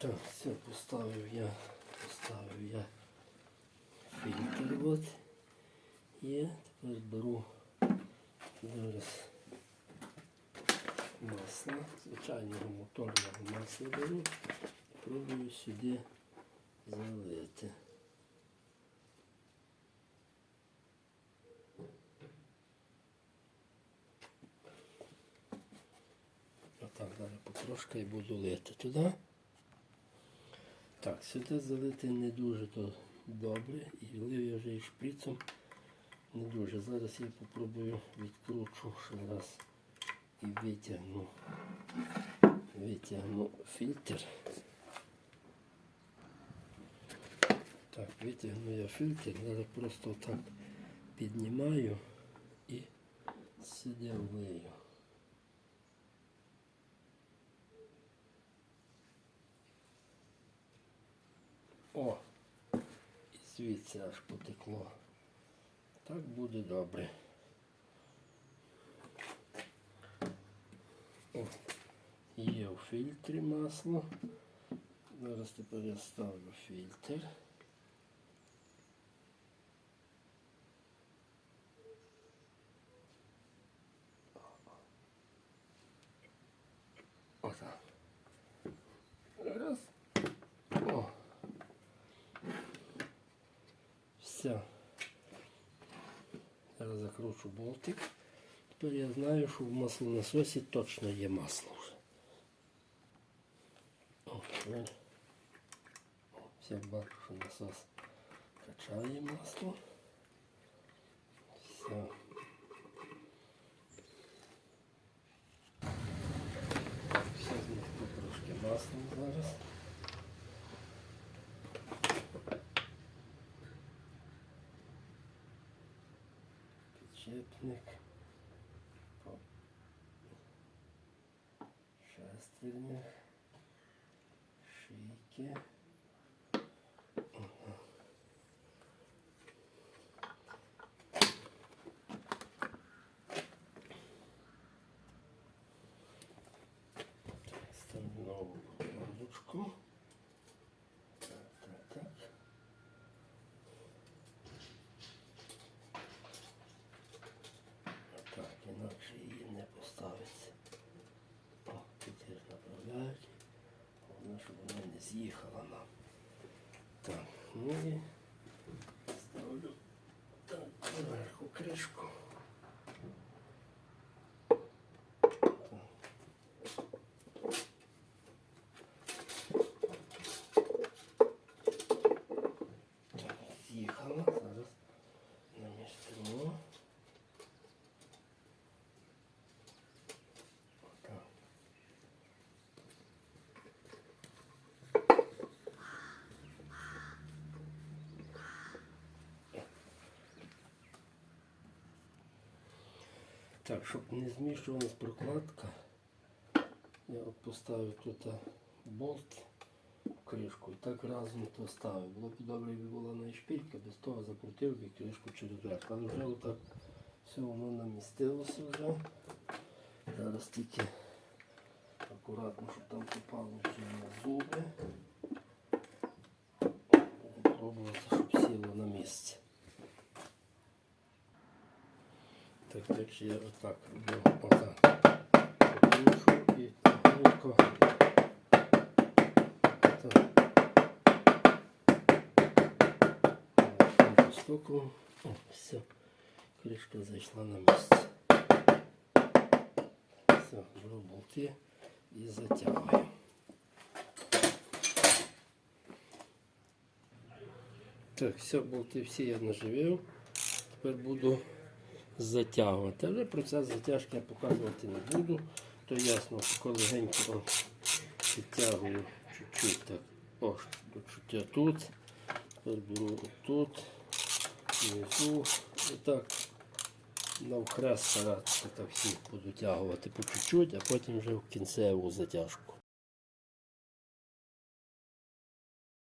Так, все, поставив я, поставив я фільтр от. Є, тепер беру зараз масло, звичайного моторного масла беру пробую сюди залити. Отак зараз потрошки і буду лити туди. Так, сюди залити не дуже то добре. І лив я вже і шприцом не дуже. Зараз я попробую відкручу ще раз і витягну. Витягну фільтр. Так, витягну я фільтр, зараз просто так піднімаю і сюди влию. О! І звідси аж потекло. Так буде добре. О, є в фільтрі масло. Зараз тепер я ставлю фільтр. Отак. Раз. Все. Зараз закручу болтик. Тепер я знаю, що в маслонасосі точно є масло вже. О. О, все бачу, що насос качає масло. Все. Все змісту трошки маслом зараз. По шестернях. Шийки. Ага. Так, ставлю нову лампочку. Так, так, так. Так, інакше її не поставиться. О, тут їх направляють. Головне, щоб з'їхала нам. Так, ну і ставлю так, зверху кришку. Так, з'їхала. Зараз намістимо. Так. Так, щоб не змішувалась прокладка, я от поставив тут болт в кришку і так разом то ставив. Було б добре, якби була на шпілька, без того закрутив би кришку через верх. Але вже отак все воно намістилося вже. Зараз тільки акуратно, щоб там попало все на зуби. Будемо пробувати, щоб сіло на місце. Так, так я отак роблю, отак. Покрушу і тихенько. Так, О, все. Кришка зайшла на місце. Все, беру болти і затягую. Так, все, болти всі я наживив. Тепер буду затягувати. Але процес затяжки я показувати не буду. То ясно, що легенько підтягую чуть-чуть так. О, чуття тут. Тепер беру отут, внизу. І так навхрест старатися так всіх буду тягувати по чуть-чуть, а потім вже в кінцеву затяжку.